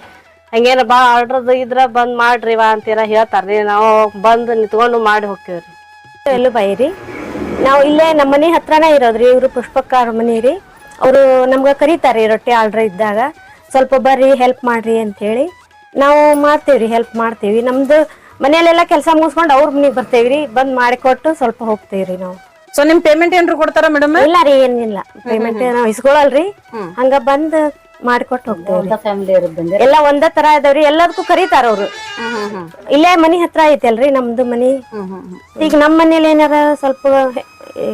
ಹಂಗೇನ ಬಾ ಆರ್ಡರ್ ಇದ್ರ ಬಂದ್ ಮಾಡ್ರಿ ವಾ ಅಂತೀರ ಹೇಳ್ತಾರ್ರಿ. ನಾವು ಬಂದ್ ನಿಂತ್ಕೊಂಡು ಮಾಡಿ ಹೋಗ್ತೇವ್ರಿ ಎಲ್ಲೂ ಬೈರಿ ನಾವು ಇಲ್ಲೇ ನಮ್ಮ ಮನೆ ಹತ್ರನೇ ಇರೋದ್ರಿ. ಇವರು ಪುಷ್ಪಕ್ಕ ಅವ್ರ ಮನೆ ರೀ. ಅವರು ನಮ್ಗೆ ಕರೀತಾರೆ ರೊಟ್ಟಿ ಆರ್ಡ್ರ್ ಇದ್ದಾಗ. ಸ್ವಲ್ಪ ಬರ್ರಿ ಹೆಲ್ಪ್ ಮಾಡ್ರಿ ಅಂತೇಳಿ. ನಾವು ಮಾಡ್ತೇವ್ರಿ ಹೆಲ್ಪ್ ಮಾಡ್ತೀವಿ ನಮ್ದು ಮನೆಯಲ್ಲೆಲ್ಲ ಕೆಲಸ ಮುಗಿಸ್ಕೊಂಡು ಅವ್ರ ಮನೆಗೆ ಬರ್ತೇವ್ರಿ. ಬಂದ್ ಮಾಡಿಕೊಟ್ಟು ಸ್ವಲ್ಪ ಹೋಗ್ತೇವ್ರಿ ನಾವು. ಸೊ ನಿಮ್ ಪೇಮೆಂಟ್ ಏನ್ರು ಕೊಡ್ತಾರ ಮೇಡಮ್ ಇಲ್ಲ ರೀ ಏನಿಲ್ಲ. ಪೇಮೆಂಟ್ ನಾವು ಇಸ್ಕೊಳಲ್ರಿ. ಹಂಗ ಬಂದ್ ಮಾಡಿಕೊಟ್ಟು ಇರೋದಂಗೆ ಎಲ್ಲ ಒಂದೇ ತರ ಇದಾವ್ರಿ ಎಲ್ಲದಕ್ಕೂ ಕರೀತಾರ ಅವ್ರು. ಇಲ್ಲೇ ಮನಿ ಹತ್ರ ಐತಲ್ರಿ ನಮ್ದು ಮನಿ. ಈಗ ನಮ್ಮ ಮನೇಲಿ ಏನಾರ ಸ್ವಲ್ಪ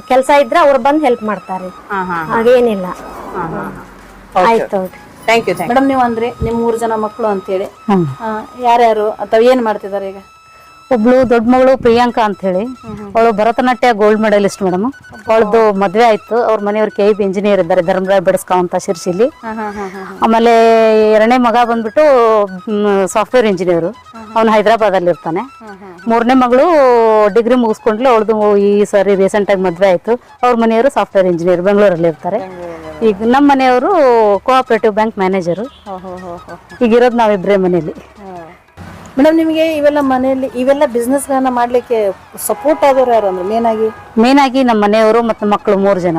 ಕೆಲಸ ಇದ್ರೆ ಅವ್ರು ಬಂದು ಹೆಲ್ಪ್ ಮಾಡ್ತಾರೆ. ಹಾಗೇನಿಲ್ಲ. ಆಯ್ತು ಥ್ಯಾಂಕ್ ಯು ಮೇಡಮ್ ನೀವು ಅಂದ್ರೆ ನಿಮ್ ಮೂರ್ ಜನ ಮಕ್ಕಳು ಅಂತೇಳಿ. ಆ, ಯಾರ್ಯಾರು ಅಥವಾ ಏನ್ ಮಾಡ್ತಿದಾರೆ ಈಗ? ಒಬ್ಳು ದೊಡ್ಡ ಮಗಳು ಪ್ರಿಯಾಂಕಾ ಅಂತ ಹೇಳಿ ಅವಳು ಭರತನಾಟ್ಯ ಗೋಲ್ಡ್ ಮೆಡಲಿಸ್ಟ್ ಮೇಡಮ್ ಅವಳದು ಮದ್ವೆ ಆಯ್ತು. ಅವ್ರ ಮನೆಯವ್ರ ಕೆ ಬಿ ಇಂಜಿನಿಯರ್ ಇದ್ದಾರೆ ಧರ್ಮರಾಯ್ ಬೆಡಸ್ಕಾ ಅಂತ ಶಿರ್ಸಿಲಿ. ಆಮೇಲೆ ಎರಡನೇ ಮಗ ಬಂದ್ಬಿಟ್ಟು ಸಾಫ್ಟ್ವೇರ್ ಇಂಜಿನಿಯರ್ ಅವನು ಹೈದರಾಬಾದ್ ಅಲ್ಲಿ ಇರ್ತಾನೆ ಮೂರನೇ ಮಗಳು ಡಿಗ್ರಿ ಮುಗಿಸ್ಕೊಂಡ್ಲು ಅವಳದು ಈ ಸಾರಿ ರೀಸೆಂಟ್ ಆಗಿ ಮದ್ವೆ ಆಯ್ತು. ಅವ್ರ ಮನೆಯವರು ಸಾಫ್ಟ್ವೇರ್ ಇಂಜಿನಿಯರ್ ಬೆಂಗಳೂರಲ್ಲಿ ಇರ್ತಾರೆ. ಈಗ ನಮ್ಮ ಮನೆಯವರು ಕೋಆಪರೇಟಿವ್ ಬ್ಯಾಂಕ್ ಮ್ಯಾನೇಜರು ಈಗ ಇರೋದು ನಾವಿಬ್ರೇ ಮನೇಲಿ. ಮೇಡಮ್ ನಿಮಗೆ ಇವೆಲ್ಲ ಮನೆಯಲ್ಲಿ ಇವೆಲ್ಲ ಬಿಸ್ನೆಸ್ ಗಳನ್ನ ಮಾಡ್ಲಿಕ್ಕೆ ಸಪೋರ್ಟ್ ಆದವ್ರು ಯಾರು ಅಂದ್ರೆ ಮೇನ್ ಆಗಿ? ಮೇನ್ ಆಗಿ ನಮ್ಮ ಮನೆಯವರು ಮತ್ತು ಮಕ್ಕಳು ಮೂರು ಜನ.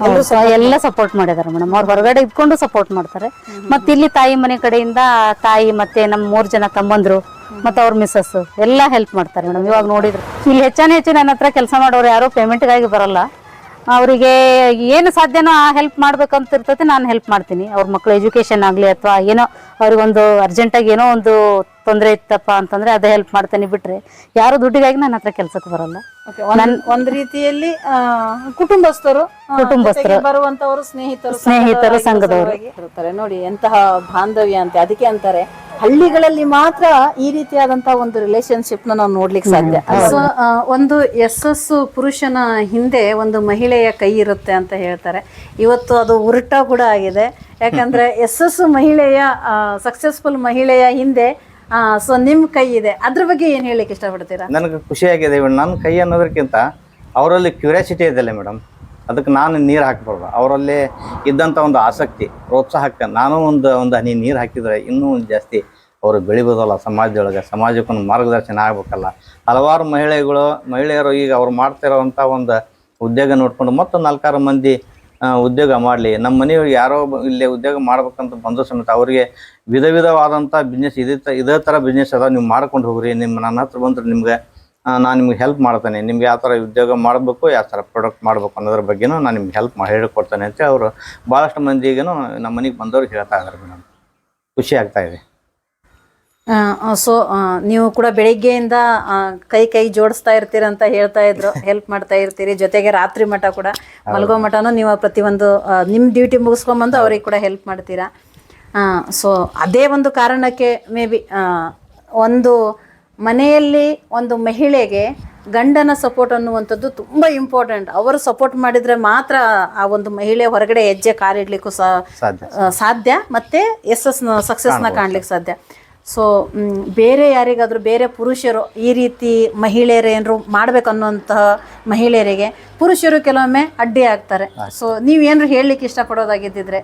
ಅವ್ರು ಸ- ಎಲ್ಲ ಸಪೋರ್ಟ್ ಮಾಡಿದಾರೆ ಮೇಡಮ್. ಅವ್ರು ಹೊರಗಡೆ ಇದ್ಕೊಂಡು ಸಪೋರ್ಟ್ ಮಾಡ್ತಾರೆ. ಮತ್ತೆ ಇಲ್ಲಿ ತಾಯಿ ಮನೆ ಕಡೆಯಿಂದ ತಾಯಿ ಮತ್ತೆ ನಮ್ಮ ಮೂರ್ ಜನ ತಮ್ಮಂದ್ರು ಮತ್ತೆ ಅವ್ರ ಮಿಸ್ಸಸ್ ಎಲ್ಲ ಹೆಲ್ಪ್ ಮಾಡ್ತಾರೆ ಮೇಡಮ್. ಇವಾಗ ನೋಡಿದ್ರು ಇಲ್ಲಿ ಹೆಚ್ಚಾನ ಹೆಚ್ಚು ನನ್ನ ಹತ್ರ ಕೆಲಸ ಮಾಡೋರು ಯಾರು ಪೇಮೆಂಟ್ಗಾಗಿ ಬರಲ್ಲ. ಅವರಿಗೆ ಏನು ಸಾಧ್ಯನೋ ಆ ಹೆಲ್ಪ್ ಮಾಡ್ಬೇಕಂತ ಇರ್ತೈತೆ ನಾನು ಹೆಲ್ಪ್ ಮಾಡ್ತೀನಿ. ಅವ್ರ ಮಕ್ಳು ಎಜುಕೇಶನ್ ಆಗಲಿ ಅಥವಾ ಏನೋ ಅವ್ರಿಗೊಂದು ಅರ್ಜೆಂಟಾಗಿ ಏನೋ ಒಂದು ತೊಂದರೆ ಇತ್ತಪ್ಪ ಅಂತಂದ್ರೆ ಅದೇ ಹೆಲ್ಪ್ ಮಾಡ್ತೇನೆ ಬಿಟ್ರೆ. ಯಾರು ದುಡ್ಡಿಗಾಗಿ ನನ್ನ ಹತ್ರ ಕೆಲ್ಸಕ್ಕೆ ಬರಲ್ಲ. ಒಂದ್- ಒಂದ್ ರೀತಿಯಲ್ಲಿ ಆ, ಕುಟುಂಬಸ್ಥರು ಆ, ಕುಟುಂಬಸ್ಥರು. ಜೊತೆಗೆ ಬರುವಂತವರು ಸ್ನೇಹಿತರು ಸ್ನೇಹಿತರು, ಸಂಘದವರಾಗಿ ಸಂಘದವರು. ನೋಡಿ ಎಂತಹ ಬಾಂಧವ್ಯ ಅಂತ ಅದಕ್ಕೆ ಅಂತಾರೆ. ಹಳ್ಳಿಗಳಲ್ಲಿ ಮಾತ್ರ ಈ ರೀತಿಯಾದಂತಹ ಒಂದು ರಿಲೇಶನ್ಶಿಪ್ನ ನಾವು ನೋಡ್ಲಿಕ್ಕೆ ಸಾಧ್ಯ. ಸೊ, ಆ, ಒಂದು ಯಶಸ್ಸು ಪುರುಷನ ಹಿಂದೆ ಒಂದು ಮಹಿಳೆಯ ಕೈ ಇರುತ್ತೆ ಅಂತ ಹೇಳ್ತಾರೆ. ಇವತ್ತು ಅದು ಉರುಟ ಕೂಡ ಆಗಿದೆ. ಯಾಕಂದ್ರೆ ಎಸ್ ಮಹಿಳೆಯ ಸಕ್ಸಸ್ಫುಲ್ ಮಹಿಳೆಯ ಹಿಂದೆ ಸೊ ನಿಮ್ ಕೈ ಇದೆ. ಅದ್ರ ಬಗ್ಗೆ ಏನ್ ಹೇಳಿಕ್ಕೆ ಇಷ್ಟಪಡ್ತೀರಾ? ನನಗೆ ಖುಷಿಯಾಗಿದೆ ಇವ್ ನನ್ನ ಕೈ ಅನ್ನೋದಕ್ಕಿಂತ ಅವರಲ್ಲಿ ಕ್ಯೂರಿಯಾಸಿಟಿ ಇದೆಯಲ್ಲ ಮೇಡಮ್. ಅದಕ್ಕೆ ನಾನು ನೀರು ಹಾಕ್ಬಾರ್ದು. ಅವರಲ್ಲಿ ಇದ್ದಂಥ ಒಂದು ಆಸಕ್ತಿ, ಪ್ರೋತ್ಸಾಹಕ್ಕೆ ನಾನು ಒಂದು ಒಂದು ಹನಿ ನೀರು ಹಾಕಿದರೆ ಇನ್ನೂ ಒಂದು ಜಾಸ್ತಿ ಅವರು ಬೆಳಿಬೋದಲ್ಲ ಸಮಾಜದೊಳಗೆ. ಸಮಾಜಕ್ಕೊಂದು ಮಾರ್ಗದರ್ಶನ ಆಗಬೇಕಲ್ಲ. ಹಲವಾರು ಮಹಿಳೆಗಳು, ಮಹಿಳೆಯರು ಈಗ ಅವ್ರು ಮಾಡ್ತಿರೋವಂಥ ಒಂದು ಉದ್ಯೋಗ ನೋಡಿಕೊಂಡು ಮತ್ತೊಂದು ನಾಲ್ಕಾರು ಮಂದಿ ಉದ್ಯೋಗ ಮಾಡಲಿ. ನಮ್ಮ ಮನೆಯವ್ರಿಗೆ ಯಾರೋ ಇಲ್ಲೇ ಉದ್ಯೋಗ ಮಾಡ್ಬೇಕಂತ ಬಂದ ಸಮೇತ ಅವರಿಗೆ ವಿಧ ವಿಧವಾದಂಥ ಬಿಸ್ನೆಸ್ ಇದೇ ತ, ಇದೇ ಥರ ಬಿಸ್ನೆಸ್ ಅದ ನೀವು ಮಾಡ್ಕೊಂಡು ಹೋಗ್ರಿ. ನಿಮ್ಮ ನನ್ನ ಹತ್ರ ಬಂದ್ರೆ ನಿಮ್ಗೆ ನಾನು ನಿಮ್ಗೆ ಹೆಲ್ಪ್ ಮಾಡ್ತೇನೆ. ನಿಮ್ಗೆ ಯಾವ ಥರ ಉದ್ಯೋಗ ಮಾಡಬೇಕು, ಯಾವ ಥರ ಪ್ರಾಡಕ್ಟ್ ಮಾಡಬೇಕು ಅನ್ನೋದ್ರ ಬಗ್ಗೆನೂ ನಾನು ನಿಮ್ಗೆ ಹೆಲ್ಪ್ ಮಾಡಿ ಹೇಳಿಕೊಡ್ತೇನೆ ಅಂತ ಅವರು ಭಾಳಷ್ಟು ಮಂದಿಗೇನು ನಮ್ಮ ಮನೆಗೆ ಬಂದವ್ರು ಹೇಳ್ತಾ ಇದ್ದಾರೆ ಮೇಡಮ್. ಖುಷಿ ಆಗ್ತಾಯಿದೆ ಸೊ ನೀವು ಕೂಡ ಬೆಳಿಗ್ಗೆಯಿಂದ ಕೈ ಕೈ ಜೋಡಿಸ್ತಾ ಇರ್ತೀರ ಅಂತ ಹೇಳ್ತಾ ಇದ್ರು. ಹೆಲ್ಪ್ ಮಾಡ್ತಾ ಇರ್ತೀರಿ. ಜೊತೆಗೆ ರಾತ್ರಿ ಮಠ ಕೂಡ ಮಲಗೋ ಮಠನೂ ನೀವು ಪ್ರತಿಯೊಂದು ನಿಮ್ಮ ನಿಮ್ ಡ್ಯೂಟಿ ಮುಗಿಸ್ಕೊಂಬಂದು ಅವ್ರಿಗೆ ಕೂಡ ಹೆಲ್ಪ್ ಮಾಡ್ತೀರಾ. ಸೊ ಅದೇ ಒಂದು ಕಾರಣಕ್ಕೆ ಮೇ ಬಿ ಒಂದು ಮನೆಯಲ್ಲಿ ಒಂದು ಮಹಿಳೆಗೆ ಗಂಡನ ಸಪೋರ್ಟ್ ಅನ್ನುವಂಥದ್ದು ತುಂಬ ಇಂಪಾರ್ಟೆಂಟ್ ಅವರು ಸಪೋರ್ಟ್ ಮಾಡಿದರೆ ಮಾತ್ರ ಆ ಒಂದು ಮಹಿಳೆ ಹೊರಗಡೆ ಹೆಜ್ಜೆ ಕಾಲಿಡ್ಲಿಕ್ಕೂ ಸಾಧ್ಯ. ಮತ್ತು ಸಾಧ್ಯ ಮತ್ತೆ ಯಶಸ್ನ ಸಕ್ಸಸ್ನ ಕಾಣ್ಲಿಕ್ಕೆ ಸಾಧ್ಯ. ಸೊ ಬೇರೆ ಯಾರಿಗಾದರೂ ಬೇರೆ ಪುರುಷರು ಈ ರೀತಿ ಮಹಿಳೆಯರು ಏನಾರು ಮಾಡ್ಬೇಕನ್ನುವಂತಹ ಮಹಿಳೆಯರಿಗೆ ಪುರುಷರು ಕೆಲವೊಮ್ಮೆ ಅಡ್ಡಿ ಆಗ್ತಾರೆ. ಸೊ ನೀವೇನಾರು ಹೇಳಲಿಕ್ಕೆ ಇಷ್ಟಪಡೋದಾಗಿದ್ದಿದ್ರೆ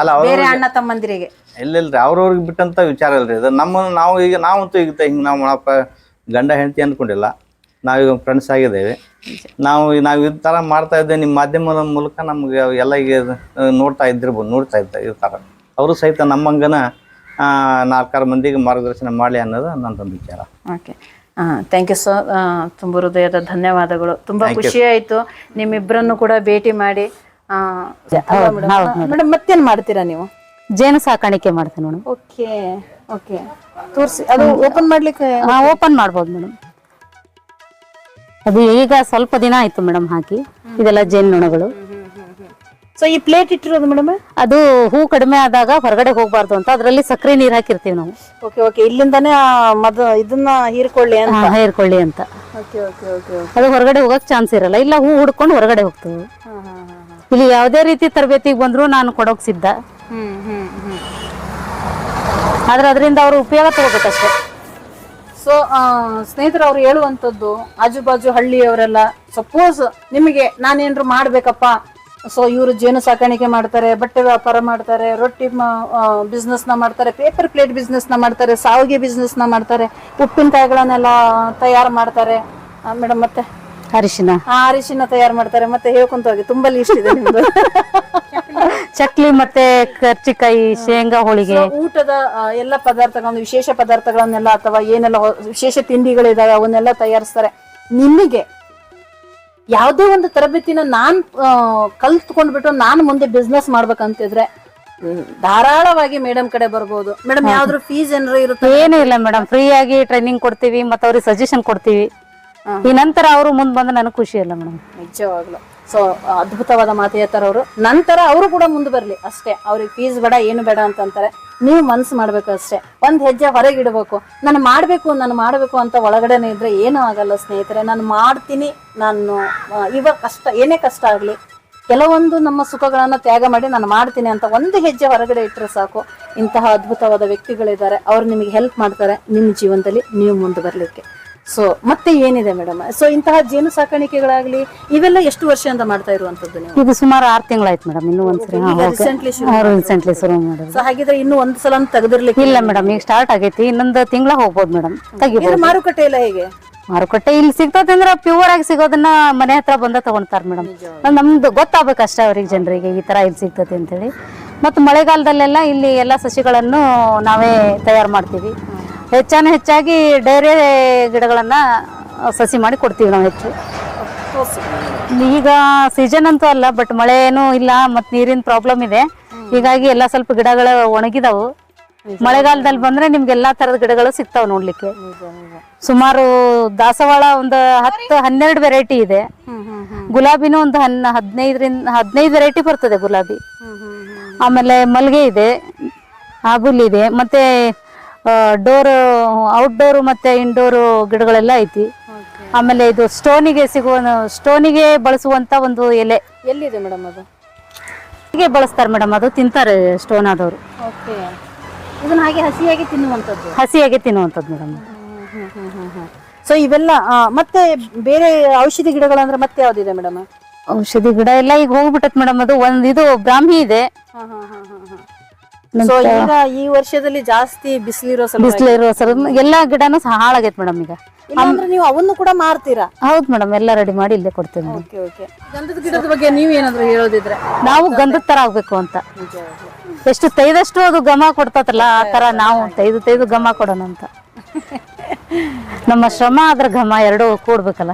ಅಲ್ಲ ಬೇರೆ ಅಣ್ಣ ತಮ್ಮಂದಿರಿಗೆ. ಇಲ್ಲ ಇಲ್ರಿ ಅವ್ರವ್ರಿಗೆ ಬಿಟ್ಟಂತ ವಿಚಾರ ಇಲ್ರಿ. ಇದು ನಮ್ಮ ನಾವು ಈಗ ನಾವಂತೂ ಈಗ ಹಿಂಗೆ ನಾವು ಮಾಡಪ್ಪ ಗಂಡ ಹೆಂಡತಿ ಅಂದ್ಕೊಂಡಿಲ್ಲ ನಾವೀಗ ಫ್ರೆಂಡ್ಸ್ ಆಗಿದ್ದೇವೆ. ನಾವು ನಾವು ಈ ಥರ ಮಾಡ್ತಾ ಇದ್ದೇವೆ ನಿಮ್ಮ ಮಾಧ್ಯಮದ ಮೂಲಕ ನಮಗೆ ಎಲ್ಲ ಈಗ ನೋಡ್ತಾ ಇದ್ದಿರ್ಬೋದು ನೋಡ್ತಾ ಇದ್ದ ಇರ್ತಾರೆ. ಅವರು ಸಹಿತ ನಮ್ಮಂಗನ ನಾಲ್ಕಾರು ಮಂದಿಗೆ ಮಾರ್ಗದರ್ಶನ ಮಾಡಲಿ ಅನ್ನೋದು ನನ್ನದೊಂದು ವಿಚಾರ. ಓಕೆ ಥ್ಯಾಂಕ್ ಯು ಸರ್ ತುಂಬ ಹೃದಯದ ಧನ್ಯವಾದಗಳು. ತುಂಬಾ ಖುಷಿ ಆಯ್ತು ನಿಮ್ಮಿಬ್ಬರನ್ನು ಕೂಡ ಭೇಟಿ ಮಾಡಿ. ಮೇಡಮ್ ಮತ್ತೇನು ಮಾಡ್ತೀರಾ ನೀವು? ಜೇನು ಸಾಕಾಣಿಕೆ ಮಾಡ್ತೀನಿ ಮೇಡಮ್ ಓಕೆ ಓಕೆ ತೋರಿಸಿ ಅದು ಓಪನ್ ಮಾಡ್ಲಿಕ್ಕೆ ಓಪನ್ ಮಾಡ್ಬೋದು ಮೇಡಮ್ ಅದು ಈಗ ಸ್ವಲ್ಪ ದಿನ ಆಯ್ತು ಮೇಡಮ್ ಹಾಕಿ. ಇದೆಲ್ಲ ಜೇನುನೊಣಗಳು ಸೊ ಈ ಪ್ಲೇಟ್ ಇಟ್ಟಿರೋದು ಮೇಡಮ್ ಅದು ಹೂ ಕಡಿಮೆ ಆದಾಗ ಹೊರಗಡೆ ಹೋಗ್ಬಾರ್ದು ಅಂತ. ಅದರಲ್ಲಿ ಸಕ್ಕರೆ ನೀರು ಹಾಕಿರ್ತೀವಿ ನಾವು. ಓಕೆ ಓಕೆ ಇಲ್ಲಿಂದಾನೇ ಮದ ಇದನ್ನ ಹೀರ್ಕೊಳ್ಳಿ ಅಂತ. ಹಾ, ಹೇರ್ಕೊಳ್ಳಿ ಅಂತ. ಓಕೆ ಓಕೆ ಓಕೆ ಅದು ಹೊರಗಡೆ ಹೋಗಕ್ ಚಾನ್ಸ್ ಇರಲ್ಲ. ಇಲ್ಲ ಹೂ ಹುಡ್ಕೊಂಡು ಹೊರಗಡೆ ಹೋಗ್ತೇವೆ ಇಲ್ಲಿ ಯಾವುದೇ ರೀತಿ ತರಬೇತಿಗೆ ಬಂದ್ರು ನಾನು ಕೊಡೋಕ್ ಸಿದ್ಧ. ಹ್ಮ್ ಹ್ಮ್ ಹ್ಮ್. ಆದ್ರೆ ಅದರಿಂದ ಅವರು ಉಪಯೋಗ ತಗೋಬೇಕಷ್ಟೇ. ಸೊ ಸ್ನೇಹಿತರು ಅವ್ರು ಹೇಳುವಂಥದ್ದು ಆಜು ಬಾಜು ಹಳ್ಳಿಯವರೆಲ್ಲ ಸಪೋಸ್ ನಿಮಗೆ ನಾನೇನ್ರು ಮಾಡ್ಬೇಕಪ್ಪ ಸೊ ಇವರು ಜೇನು ಸಾಕಾಣಿಕೆ ಮಾಡ್ತಾರೆ ಬಟ್ಟೆ ವ್ಯಾಪಾರ ಮಾಡ್ತಾರೆ ರೊಟ್ಟಿ ಬಿಸ್ನೆಸ್ನ ಮಾಡ್ತಾರೆ ಪೇಪರ್ ಪ್ಲೇಟ್ ಬಿಸ್ನೆಸ್ನ ಮಾಡ್ತಾರೆ ಸಾವಿಗೆ ಬಿಸ್ನೆಸ್ನ ನ ಮಾಡ್ತಾರೆ ಉಪ್ಪಿನಕಾಯಿಗಳನ್ನೆಲ್ಲ ತಯಾರು ಮಾಡ್ತಾರೆ. ಮೇಡಮ್ ಮತ್ತೆ? ಅರಿಶಿನ. ಅರಿಶಿನ ತಯಾರು ಮಾಡ್ತಾರೆ ಮತ್ತೆ ಹೇಳ್ಕೊಂತ ಹೋಗಿ ತುಂಬಾ ಲಿಸ್ಟ್ ಇದೆ ನಿಮ್ದು. ಚಕ್ಲಿ ಮತ್ತೆ ಕರ್ಚಿಕಾಯಿ ಶೇಂಗಾ ಹೋಳಿಗೆ. ಊಟದ ಎಲ್ಲ ಪದಾರ್ಥಗಳನ್ನು ವಿಶೇಷ ಪದಾರ್ಥಗಳನ್ನೆಲ್ಲ ಅಥವಾ ಏನೆಲ್ಲ ವಿಶೇಷ ತಿಂಡಿಗಳಿದಾವೆ ಅವನ್ನೆಲ್ಲ ತಯಾರಿಸ್ತಾರೆ. ನಿಮಗೆ ಯಾವುದೇ ಒಂದು ತರಬೇತಿನ ನಾನು ಕಲ್ತ್ಕೊಂಡ್ಬಿಟ್ಟು ನಾನು ಮುಂದೆ ಬಿಸ್ನೆಸ್ ಮಾಡ್ಬೇಕಂತಿದ್ರೆ ಧಾರಾಳವಾಗಿ ಮೇಡಮ್ ಕಡೆ ಬರ್ಬೋದು. ಮೇಡಮ್ ಯಾವ್ದ್ರ ಫೀಸ್ ಏನಾರ ಇರುತ್ತೆ? ಏನೂ ಇಲ್ಲ ಮೇಡಮ್ ಫ್ರೀ ಆಗಿ ಟ್ರೈನಿಂಗ್ ಕೊಡ್ತೀವಿ ಮತ್ತೆ ಅವ್ರಿಗೆ ಸಜೆಷನ್ ಕೊಡ್ತೀವಿ. ಈ ನಂತರ ಅವರು ಮುಂದೆ ಬಂದ್ರೆ ನನಗೆ ಖುಷಿ ಇಲ್ಲ ಮೇಡಮ್ ನಿಜವಾಗ್ಲು. ಸೊ ಅದ್ಭುತವಾದ ಮಾತು ಹೇಳ್ತಾರೆ ಅವರು. ನಂತರ ಅವರು ಕೂಡ ಮುಂದೆ ಬರಲಿ ಅಷ್ಟೇ. ಅವ್ರಿಗೆ ಫೀಸ್ ಬೇಡ ಏನು ಬೇಡ ಅಂತಂತಾರೆ. ನೀವು ಮನ್ಸು ಮಾಡ್ಬೇಕು ಅಷ್ಟೇ ಒಂದು ಹೆಜ್ಜೆ ಹೊರಗೆ ಇಡಬೇಕು. ನಾನು ಮಾಡಬೇಕು ನಾನು ಮಾಡಬೇಕು ಅಂತ ಒಳಗಡೆನೆ ಇದ್ರೆ ಏನೂ ಆಗಲ್ಲ ಸ್ನೇಹಿತರೆ. ನಾನು ಮಾಡ್ತೀನಿ, ನಾನು ಇವ ಇವಾಗ ಕಷ್ಟ, ಏನೇ ಕಷ್ಟ ಆಗಲಿ, ಕೆಲವೊಂದು ನಮ್ಮ ಸುಖಗಳನ್ನು ತ್ಯಾಗ ಮಾಡಿ ನಾನು ಮಾಡ್ತೀನಿ ಅಂತ ಒಂದು ಹೆಜ್ಜೆ ಹೊರಗಡೆ ಇಟ್ಟರೆ ಸಾಕು. ಇಂತಹ ಅದ್ಭುತವಾದ ವ್ಯಕ್ತಿಗಳಿದ್ದಾರೆ. ಅವ್ರು ನಿಮಗೆ ಹೆಲ್ಪ್ ಮಾಡ್ತಾರೆ. ನಿಮ್ಮ ಜೀವನದಲ್ಲಿ ನೀವು ಮುಂದೆ ಬರಲಿಕ್ಕೆ. ಸೊ ಮತ್ತೆ ಏನಿದೆ ಮೇಡಮ್? ಸೊ ಇಂತಹ ಜೇನು ಸಾಕಾಣಿಕೆಗಳಾಗ್ಲಿ ಇವೆಲ್ಲ ಎಷ್ಟು ವರ್ಷದಿಂದ ಮಾಡ್ತಾ ಇರುವಂತದ್ದು ನೀವು? ಇದು ಸುಮಾರು ಆರು ತಿಂಗಳಾಯ್ತು ಮೇಡಮ್ ಇನ್ನೂ ಒಂದ್ಸರಿ ಈಗ recently ಶುರು ರೀಸೆಂಟ್ಲಿ ಶುರು ಮಾಡಿದ್ರು ಸೊ ಹಾಗಿದ್ರೆ ಇನ್ನು ಒಂದ್ ಸಲ ತೆಗೆದಿರ್ಲಿಕ್ಕೆ ಇಲ್ಲ ಮೇಡಮ್ ಈಗ ಸ್ಟಾರ್ಟ್ ಆಗೈತಿ ಇನ್ನೊಂದು ತಿಂಗಳ ಹೋಗ್ಬೋದು ಮೇಡಮ್ ತೆಗಿಬೋದು. ಮಾರುಕಟ್ಟೆ ಎಲ್ಲ ಹೇಗೆ? ಮಾರುಕಟ್ಟೆ ಇಲ್ಲಿ ಸಿಗ್ತದೆ ಅಂದ್ರೆ ಪ್ಯೂರ್ ಆಗಿ ಸಿಗೋದನ್ನ ಮನೆ ಹತ್ರ ಬಂದ ತಗೊಂತಾರ ಮೇಡಮ್. ನಮ್ದು ಗೊತ್ತಾಗ್ಬೇಕು ಅಷ್ಟೇ ಅವ್ರಿಗೆ ಜನರಿಗೆ ಈ ತರ ಇಲ್ಲಿ ಸಿಗ್ತದೆ ಅಂತೇಳಿ. ಮತ್ತು ಮಳೆಗಾಲದಲ್ಲೆಲ್ಲ ಇಲ್ಲಿ ಎಲ್ಲ ಸಸಿಗಳನ್ನು ನಾವೇ ತಯಾರು ಮಾಡ್ತೀವಿ. ಹೆಚ್ಚಾನ ಹೆಚ್ಚಾಗಿ ಡೈರೆ ಗಿಡಗಳನ್ನು ಸಸಿ ಮಾಡಿ ಕೊಡ್ತೀವಿ ನಾವು ಹೆಚ್ಚು. ಈಗ ಸೀಸನ್ ಅಂತೂ ಅಲ್ಲ ಬಟ್ ಮಳೆನೂ ಇಲ್ಲ, ಮತ್ತು ನೀರಿನ ಪ್ರಾಬ್ಲಮ್ ಇದೆ. ಹೀಗಾಗಿ ಎಲ್ಲ ಸ್ವಲ್ಪ ಗಿಡಗಳು ಒಣಗಿದವು. ಮಳೆಗಾಲದಲ್ಲಿ ಬಂದ್ರೆ ನಿಮ್ಗೆ ಎಲ್ಲಾ ತರದ ಗಿಡಗಳು ಸಿಗ್ತಾವ್ ನೋಡ್ಲಿಕ್ಕೆ. ಸುಮಾರು ದಾಸವಾಳ ಒಂದು ಹತ್ತು, ಹನ್ನೆರಡು ವೆರೈಟಿ ಇದೆ. ಗುಲಾಬಿನೂ ಒಂದು ಹನ್ನ ಹದಿನೈದರಿಂದ, ಹದಿನೈದು ವೆರೈಟಿ ಬರ್ತದೆ ಗುಲಾಬಿ. ಆಮೇಲೆ ಮಲ್ಗೆ ಇದೆ ಆಬುಲ್ ಇದೆ, ಮತ್ತೆ ಡೋರ್ ಔಟ್ಡೋರ್ ಮತ್ತೆ ಇಂಡೋರ್ ಗಿಡಗಳೆಲ್ಲ ಐತಿ. ಆಮೇಲೆ ಇದು ಸ್ಟೋನಿಗೆ ಸಿಗುವ ಸ್ಟೋನಿಗೆ ಬಳಸುವಂತ ಒಂದು ಎಲೆ. ಎಲ್ಲಿದೆ ಮೇಡಮ್ ಅದು? ಹೀಗೆ ಬಳಸ್ತಾರೆ ಮೇಡಮ್ ಅದು ತಿಂತಾರೆ ಸ್ಟೋನ್ ಆದವರು. ಓಕೆ. ಇದನ್ನ ಹಾಗೆ ಹಸಿಯಾಗಿ ತಿನ್ನುವಂಥದ್ದು? ಹಸಿಯಾಗಿ ತಿನ್ನುವಂಥದ್ದು ಮೇಡಮ್. ಸೊ ಇವೆಲ್ಲ ಮತ್ತೆ ಬೇರೆ ಔಷಧಿ ಗಿಡಗಳಂದ್ರೆ ಮತ್ತೆ ಯಾವ್ದಿದೆ ಮೇಡಮ್? ಔಷಧಿ ಗಿಡ ಎಲ್ಲ ಈಗ ಹೋಗ್ಬಿಟ್ಟತ್ ಮೇಡಮ್ ಅದು ಒಂದ್ ಇದು ಬ್ರಾಹ್ಮಿ ಇದೆ. ಸೊ ಈಗ ಈ ವರ್ಷದಲ್ಲಿ ಜಾಸ್ತಿ ಬಿಸಿಲಿರೋ ಬಿಸಿಲಿರೋ ಸರ್ ಎಲ್ಲಾ ಗಿಡನೂ ಸಹ ಹಾಳಾಗೈತೆ ಮೇಡಮ್ ಈಗ. ಅಂದ್ರೆ ನೀವು ಅವನ್ನು ಕೂಡ ಮಾರ್ತೀರಾ? ಹೌದು ಮೇಡಮ್ ಎಲ್ಲ ರೆಡಿ ಮಾಡಿ ಇಲ್ಲೇ ಕೊಡ್ತೀವಿ ಓಕೆ ಓಕೆ. ಗಂಧದ ಗಿಡದ ಬಗ್ಗೆ ನೀವು ಏನಾದ್ರು ಹೇಳೋದಿದ್ರೆ. ನಾವು ಗಂಧದ ತರ ಆಗ್ಬೇಕು ಅಂತ. ಎಷ್ಟು ತೈದಷ್ಟು ಅದು ಘಮ ಕೊಡ್ತತಲ್ಲ ಆ ತರ ನಾವು ತೈದು ತೈದು ಘಮ ಕೊಡೋಣ ಅಂತ. ನಮ್ಮ ಶ್ರಮ ಅದ್ರ ಘಮ ಎರಡು ಕೂಡ್ಬೇಕಲ್ಲ.